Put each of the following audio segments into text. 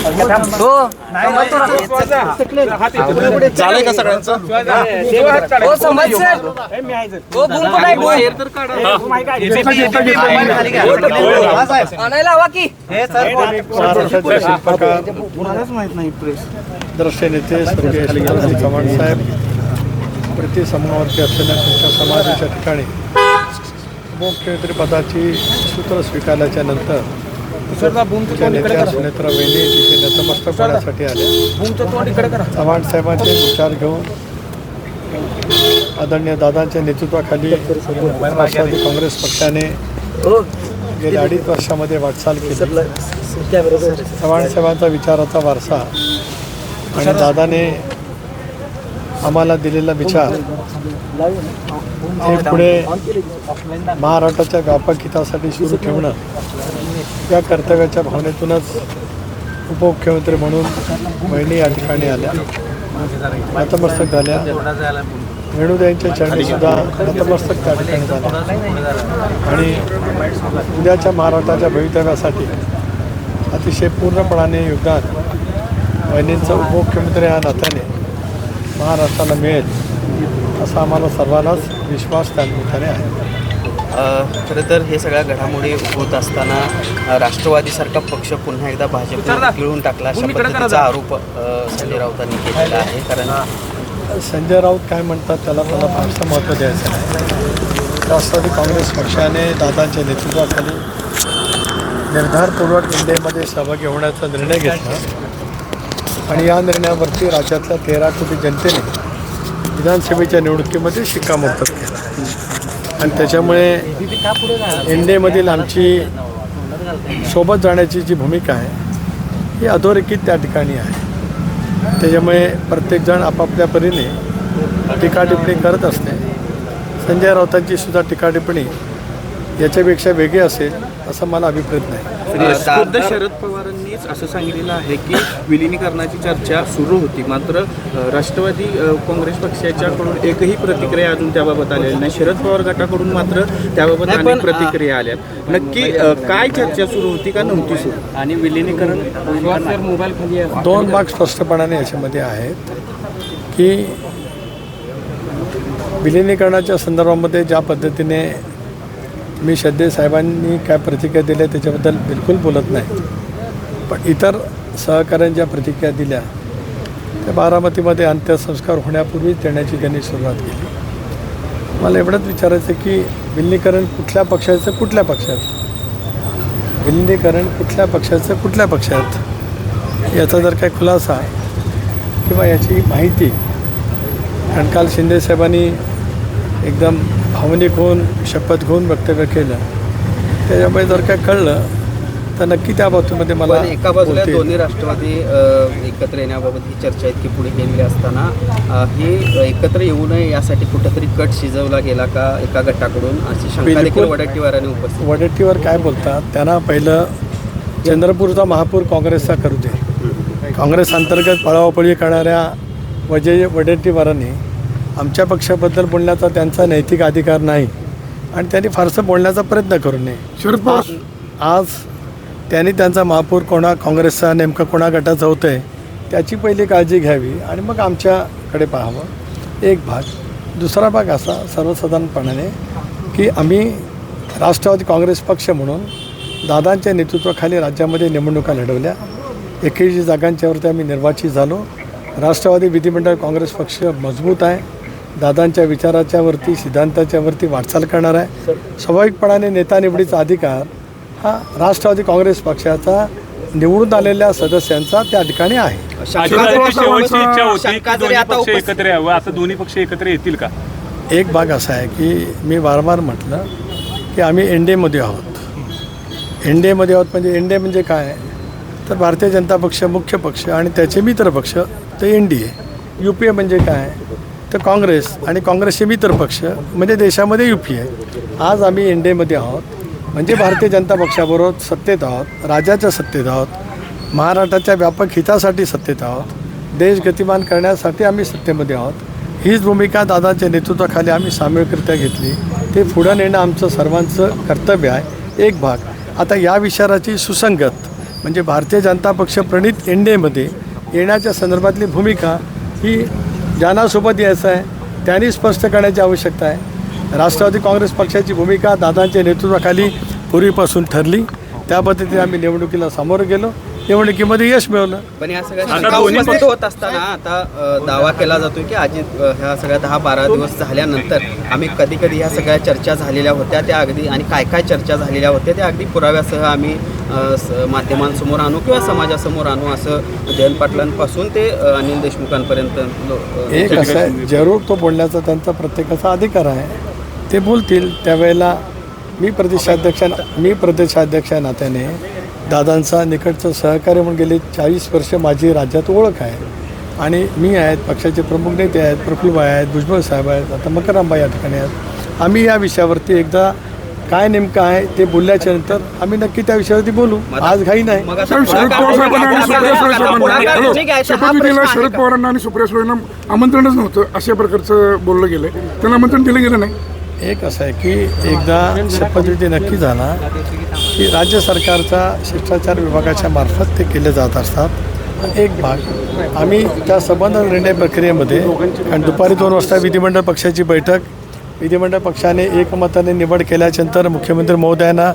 हो. झालंय का सगळ्यांचं? हो समजलं हो बुंक नाही बुंक आणायला हवा की. महाराष्ट्राचे शिल्पकार द्रष्टे नेते चव्हाण साहेब प्रति समूहावरती असलेल्या तुमच्या समाजाच्या ठिकाणी मुख्यमंत्री पदाची सूत्र स्वीकारल्याच्या नंतर तुमच्या नेत्या सुनेत्रा वेणी तिथे नतमस्तक होण्यासाठी आल्या. चव्हाण साहेबांचे विचार घेऊन आदरणीय दादांच्या नेतृत्वाखाली राष्ट्रवादी काँग्रेस पक्षाने गेल्या अडीच वर्षामध्ये वाटचाल केली. चव्हाण साहेबांचा विचाराचा वारसा आणि दादाने आम्हाला दिलेला विचार हे पुढे महाराष्ट्राच्या व्यापक हितासाठी सुरू ठेवणं या कर्तव्याच्या भावनेतूनच उपमुख्यमंत्री म्हणून बहिणी या ठिकाणी आल्या. नतमस्तक झाल्या. वेणुदाईंच्या चरणीसुद्धा नतमस्तक त्या ठिकाणी झाल्या. आणि उद्याच्या महाराष्ट्राच्या भवितव्यासाठी अतिशय पूर्णपणाने योगदान बहिणींचं उपमुख्यमंत्री या नात्याने महाराष्ट्राला मिळेल असा आम्हाला सर्वांनाच विश्वास त्या निमित्ताने आहे. खरं तर हे सगळ्या घडामोडी होत असताना राष्ट्रवादीसारखा पक्ष पुन्हा एकदा भाजपवर गिळून टाकला अशा पद्धतीचा आरोप संजय राऊतांनी केलेला आहे. कारण संजय राऊत काय म्हणतात त्याला मला फारसं महत्त्व द्यायचं नाही. राष्ट्रवादी काँग्रेस पक्षाने दादांच्या नेतृत्वाखाली निर्धारपूर्वक इंडियामध्ये सहभागी होण्याचा निर्णय घेतला. आणि या निर्णयावरती राज्यातल्या तेरा कोटी जनतेने विधानसभेच्या निवडणुकीमध्ये शिक्कामोर्तब केला. आणि त्याच्यामुळे एनडीएमधील आमची सोबत जाण्याची जी भूमिका आहे ही अधोरेखित त्या ठिकाणी आहे. त्याच्यामुळे प्रत्येकजण आपापल्या परीने टीकाटिप्पणी करत असते. संजय राऊतांची सुद्धा टीकाटिप्पणी याच्यापेक्षा वेगळी असेल असं मला अभिप्रेत नाही. खुद्द शरद पवारांनीच असं सांगितलेलं आहे की विलिनीकरणाची चर्चा सुरू होती. मात्र राष्ट्रवादी काँग्रेस पक्षाच्याकडून एकही प्रतिक्रिया अजून त्याबाबत आलेली नाही. शरद पवार गटाकडून मात्र त्याबाबत अनेक प्रतिक्रिया आल्यात नक्की काय चर्चा सुरू होती का नव्हती सुरू? आणि विलिनीकरण मोबाईल खाली दोन भाग स्पष्टपणाने याच्यामध्ये आहेत की विलिनीकरणाच्या संदर्भामध्ये ज्या पद्धतीने मी श्रद्धे साहेबांनी काय प्रतिक्रिया दिल्या त्याच्याबद्दल बिलकुल बोलत नाही. पण इतर सहकाऱ्यांच्या प्रतिक्रिया दिल्या त्या बारामतीमध्ये अंत्यसंस्कार होण्यापूर्वीच देण्याची त्यांनी सुरुवात केली. मला एवढंच विचारायचं की विलिनीकरण कुठल्या पक्षाचं कुठल्या पक्षात विलिनीकरण कुठल्या पक्षाचं कुठल्या पक्षात याचा जर काही खुलासा किंवा याची माहिती कारण काल शिंदेसाहेबांनी एकदम भावनिक होऊन शपथ घेऊन वक्तव्य केलं. त्याच्यामुळे जर काय कळलं तर नक्की त्या बाबतीमध्ये मला एका बाजूला. दोन्ही राष्ट्रवादी एकत्र येण्याबाबत ही चर्चा इतकी पुढे गेलेली असताना हे एकत्र येऊ नये यासाठी कुठंतरी कट शिजवला गेला का एका गटाकडून? अशी शंका देखील. वडट्टीवाराने उपस्थित वडेट्टीवर काय बोलतात? त्यांना पहिलं चंद्रपूरचा महापूर काँग्रेसचा करू दे. काँग्रेस अंतर्गत पळावपळी करणाऱ्या वजय वडेट्टीवारांनी आमच्या पक्षाबद्दल बोलण्याचा त्यांचा नैतिक अधिकार नाही. आणि त्यांनी फारसं बोलण्याचा प्रयत्न करू नये. शरद पवार आज त्यांनी त्यांचा महापूर कोणा काँग्रेसचा नेमका कोणा गटाचा होतं आहे त्याची पहिली काळजी घ्यावी आणि मग आमच्याकडे पाहावं. एक भाग. दुसरा भाग असा सर्वसाधारणपणाने की आम्ही राष्ट्रवादी काँग्रेस पक्ष म्हणून दादांच्या नेतृत्वाखाली राज्यामध्ये निवडणुका लढवल्या. एक्याऐंशी जागांच्यावरती आम्ही निर्वाचित झालो. राष्ट्रवादी विधिमंडळ काँग्रेस पक्ष मजबूत आहे. दादांच्या विचाराच्यावरती सिद्धांताच्यावरती वाटचाल करणार आहे. स्वाभाविकपणाने नेता निवडीचा अधिकार हा राष्ट्रवादी काँग्रेस पक्षाचा निवडून आलेल्या सदस्यांचा त्या ठिकाणी आहे. आजकालची शेवटची इच्छा होती शंका की जरी दोन्ही आता पक्ष उपस्थित- एकत्र यावं. आता दोन्ही पक्ष एकत्र येतील का? एक भाग असा आहे की मी वारंवार म्हटलं की आम्ही एन डी एमध्ये आहोत. एन डी एमध्ये आहोत म्हणजे एन डी ए म्हणजे काय? तर भारतीय जनता पक्ष मुख्य पक्ष आणि त्याचे मित्र पक्ष ते N D A U P A म्हणजे काय? तर काँग्रेस आणि काँग्रेसचे मित्र पक्ष म्हणजे देशामध्ये यू पी ए आज आम्ही एन डी एमध्ये आहोत. म्हणजे भारतीय जनता पक्षाबरोबर सत्तेत आहोत राज्याच्या सत्तेत आहोत महाराष्ट्राच्या व्यापक हितासाठी सत्तेत आहोत देश गतिमान करण्यासाठी आम्ही सत्तेमध्ये आहोत. हीच भूमिका दादाच्या नेतृत्वाखाली आम्ही सामूहिकरित्या घेतली. ते पुढं नेणं आमचं सर्वांचं कर्तव्य आहे. एक भाग. आता या विचाराची सुसंगत म्हणजे भारतीय जनता पक्ष प्रणित एन डी एमध्ये येण्याच्या संदर्भातली भूमिका ही ज्यांनासोबत यायचं आहे त्यांनी स्पष्ट करण्याची आवश्यकता आहे. राष्ट्रवादी काँग्रेस पक्षाची भूमिका दादांच्या नेतृत्वाखाली पूर्वीपासून ठरली. त्या पद्धतीने आम्ही निवडणुकीला सामोरं गेलो. निवडणुकीमध्ये यश मिळवलं. पण या सगळ्या आता शंका दोन्ही उपस्थित होत असताना आता अ, दावा केला जातो की अजित अ, ह्या सगळ्या दहा बारा दिवस झाल्यानंतर आम्ही कधी कधी ह्या सगळ्या चर्चा झालेल्या होत्या त्या अगदी आणि काय काय चर्चा झालेल्या होत्या त्या अगदी पुराव्यासह आम्ही अ, स- माध्यमांसमोर आणू किंवा समाजासमोर आणू असं जयंत पाटलांपासून ते अ, अनिल देशमुखांपर्यंत लो- अ, एक असं आहे जरूर तो बोलण्याचा त्यांचा प्रत्येकाचा अधिकार आहे. ते बोलतील त्यावेळेला मी प्रदेशाध्यक्ष मी प्रदेशाध्यक्ष या नात्याने दादांचा निकटचं सहकार्य म्हणून गेले चाळीस वर्ष माझी राज्यात ओळख आहे. आणि मी आहेत पक्षाचे प्रमुख नेते आहेत प्रफुल्लभाई आहेत भुजबळ साहेब आहेत आता मकरांबाई या ठिकाणी आहेत. आम्ही या विषयावरती एकदा काय नेमकं आहे ते बोलल्याच्या नंतर आम्ही नक्की त्या विषयावरती बोलू. आज घाई नाही. शरद? पवारांना आणि सुप्रिया सुळेंना आमंत्रणच नव्हतं अशा प्रकारचं बोललं गेलं. त्यांना आमंत्रण दिलं गेलं नाही. एक असं आहे की एकदा शपथविधी नक्की झाला. की राज्य सरकारचा शिष्टाचार विभागाच्या मार्फत ते केले जात असतात. एक भाग आम्ही त्या संबंध निर्णय प्रक्रियेमध्ये आणि दुपारी दोन वाजता विधिमंडळ पक्षाची बैठक विधिमंडळ पक्षाने एकमताने निवड केल्याच्यानंतर मुख्यमंत्री महोदयांना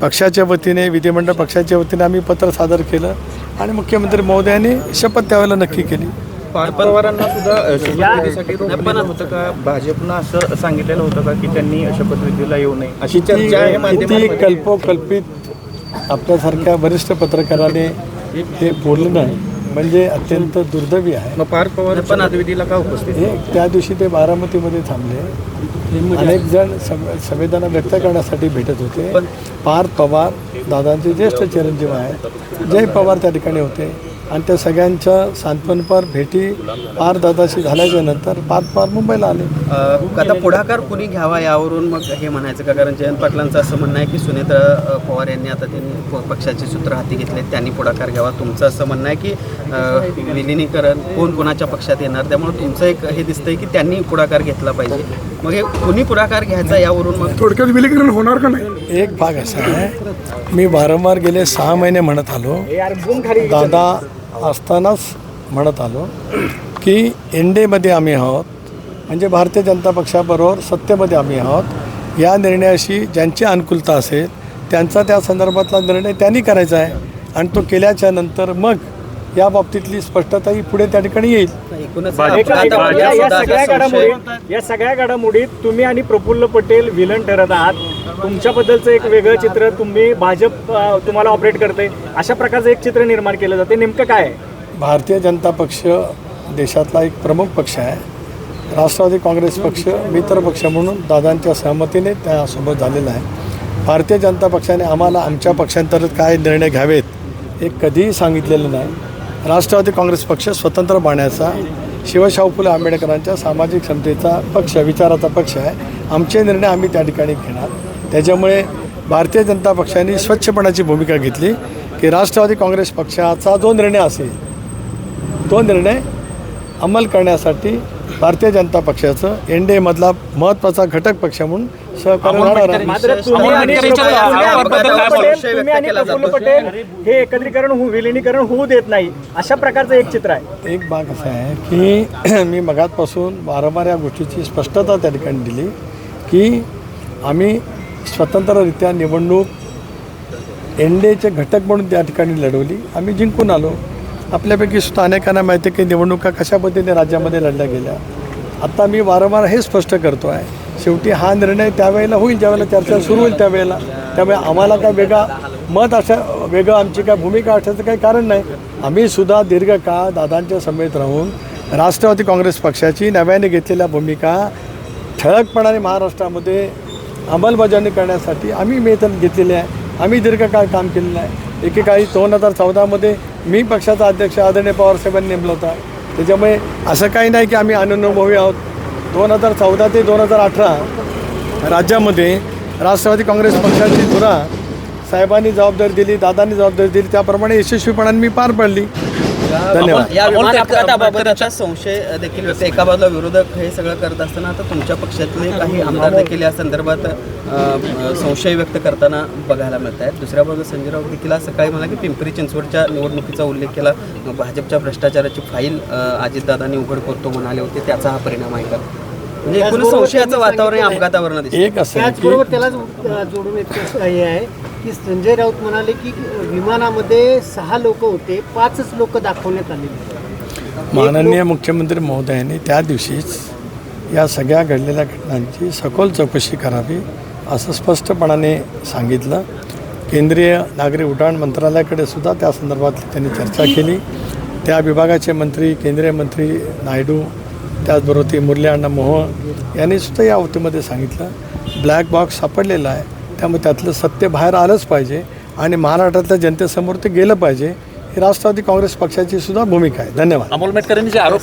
पक्षाच्या वतीने विधिमंडळ पक्षाच्या वतीने आम्ही पत्र सादर केलं आणि मुख्यमंत्री महोदयांनी शपथ त्यावेळेला नक्की केली. पार्थ पवारांना सुद्धा शपथविधीसाठी रोखलं होतं का? भाजपनं असं सांगितलेलं होतं का की त्यांनी शपथविधीला येऊ नये? अशी चर्चा आहे. कल्पोकल्पित आपल्यासारख्या वरिष्ठ पत्रकाराने हे बोलणं म्हणजे अत्यंत दुर्दैवी आहे. मग पार्थ पवार का उपस्थित? हे त्या दिवशी ते बारामतीमध्ये थांबले. अनेक जण संवेदना व्यक्त करण्यासाठी भेटत होते. पार्थ पवार दादांचे ज्येष्ठ चिरंजीव आहेत. जय पवार त्या ठिकाणी होते. आणि त्या सगळ्यांच्या सांत्वनपर भेटी पार दादाशी झाल्याच्यानंतर पार्थ पवार मुंबईला आले. आता पुढाकार कुणी घ्यावा यावरून मग हे म्हणायचं का? कारण जयंत पाटलांचं असं म्हणणं आहे की सुनेत्रा पवार यांनी आता त्यांनी पक्षाचे सूत्र हाती घेतले त्यांनी पुढाकार घ्यावा. तुमचं असं म्हणणं आहे की विलिनीकरण कोण कोणाच्या पक्षात येणार? त्यामुळे तुमचं एक हे दिसतंय की त्यांनी पुढाकार घेतला पाहिजे. मग हे कुणी पुढाकार घ्यायचा यावरून मग? थोडक्यात विलीकरण होणार का नाही? एक भाग असा आहे मी वारंवार गेले सहा महिने म्हणत आलो. दादा असतानाच म्हणत आलो की एन डी एमध्ये आम्ही आहोत. म्हणजे भारतीय जनता पक्षाबरोबर सत्तेमध्ये आम्ही आहोत. या निर्णयाशी ज्यांची अनुकूलता असेल त्यांचा त्या संदर्भातला निर्णय त्यांनी करायचा आहे. आणि तो केल्याच्यानंतर मग या बाबतीतली स्पष्टता ही पुढे त्या ठिकाणी येईल. या सगळ्या घडामोडीत तुम्ही आणि प्रफुल्ल पटेल विलन ठरत आहात. तुमच्याबद्दलचं एक वेगळं चित्र तुम्ही भाजप तुम्हाला ऑपरेट करते अशा प्रकारचं एक चित्र निर्माण केलं जाते. नेमकं काय आहे? भारतीय जनता पक्ष देशातला एक प्रमुख पक्ष आहे. राष्ट्रवादी काँग्रेस पक्ष मित्र पक्ष म्हणून दादांच्या सहमतीने त्यासोबत झालेला आहे. भारतीय जनता पक्षाने आम्हाला आमच्या पक्षांतर्गत काय निर्णय घ्यावेत हे कधीही सांगितलेलं नाही. राष्ट्रवादी काँग्रेस पक्ष स्वतंत्र पाहण्याचा शिवशाहू फुले आंबेडकरांच्या सामाजिक क्षमतेचा पक्ष विचाराचा पक्ष आहे. आमचे निर्णय आम्ही त्या ठिकाणी घेणार. त्याच्यामुळे भारतीय जनता पक्षाने स्वच्छपणाची भूमिका घेतली की राष्ट्रवादी काँग्रेस पक्षाचा जो निर्णय असेल तो निर्णय अंमल करण्यासाठी भारतीय जनता पक्षाचं एन डी एमधला महत्त्वाचा घटक पक्ष म्हणून हे एकत्रीकरण होऊ विलिनीकरण होऊ देत नाही. अशा प्रकारचं एक चित्र आहे. एक भाग असा आहे की मी मगातपासून वारंवार या गोष्टीची स्पष्टता त्या ठिकाणी दिली की आम्ही स्वतंत्ररित्या निवडणूक एन डी एचे घटक म्हणून त्या ठिकाणी लढवली. आम्ही जिंकून आलो. आपल्यापैकी सुद्धा अनेकांना माहिती आहे की निवडणुका कशा पद्धतीने राज्यामध्ये लढल्या गेल्या. आता मी वारंवार हे स्पष्ट करतो आहे. शेवटी हा निर्णय त्यावेळेला होईल ज्यावेळेला चर्चा सुरू होईल त्यावेळेला. त्यामुळे आम्हाला काय वेगळा मत अशा वेगळं आमची काय भूमिका असण्याचं काही कारण नाही. आम्ही सुद्धा दीर्घकाळ दादांच्या समेत राहून राष्ट्रवादी काँग्रेस पक्षाची नव्याने घेतलेल्या भूमिका ठळकपणाने महाराष्ट्रामध्ये अंमलबजावणी करण्यासाठी आम्ही वेतन घेतलेले आहे. आम्ही दीर्घकाळ काम केलेलं आहे. एकेकाळी दोन हजार चौदामध्ये मी पक्षाचा अध्यक्ष आदरणीय पवारसाहेबांनी नेमला होता. त्याच्यामुळे असं काही नाही की आम्ही अनुभवी आहोत. दोन हजार चौदा ते दोन हजार अठरा राज्यामध्ये राष्ट्रवादी काँग्रेस पक्षाची धुरा साहेबांनी जबाबदारी दिली दादांनी जबाबदारी दिली. त्याप्रमाणे यशस्वीपणाने मी पार पडली. धन्यवाद. या विमान अपघाताबाबतचा संशय देखील व्यक्त एका बाजूला विरोधक हे सगळं करत असताना आता तुमच्या पक्षातले काही आमदार देखील या संदर्भात संशय व्यक्त करताना बघायला मिळत आहेत दुसऱ्या बाजूला संजय राऊत देखील आज सकाळी मला की पिंपरी चिंचवडच्या निवडणुकीचा उल्लेख केला. भाजपच्या भ्रष्टाचाराची फाईल अजितदादांनी उघड करतो म्हणाले होते. त्याचा हा परिणाम आहे का? म्हणजे एकूण संशयाचं वातावरण अपघातावरनं दिसतं एक असं आहे की त्याचबरोबर त्याला जोडून एक हे आहे. की संजय राऊत म्हणाले की विमानामध्ये सहा लोक होते पाचच लोक दाखवण्यात आलेले माननीय मुख्यमंत्री महोदयांनी त्या दिवशीच या सगळ्या घडलेल्या घटनांची सखोल चौकशी करावी असं स्पष्टपणाने सांगितलं. केंद्रीय नागरी उड्डाण मंत्रालयाकडे सुद्धा त्या संदर्भात त्यांनी चर्चा केली. त्या विभागाचे मंत्री केंद्रीय मंत्री नायडू त्याचबरोबर ती मुरली अण्णा मोहोळ यांनी सुद्धा या वतीमध्ये सांगितलं. ब्लॅक बॉक्स सापडलेला आहे. त्यामुळे त्यातलं सत्य बाहेर आलंच पाहिजे आणि महाराष्ट्रातल्या जनतेसमोर ते गेलं पाहिजे. ही राष्ट्रवादी काँग्रेस पक्षाची सुद्धा भूमिका आहे. धन्यवाद. अमोल मेटकरांनी जे आरोप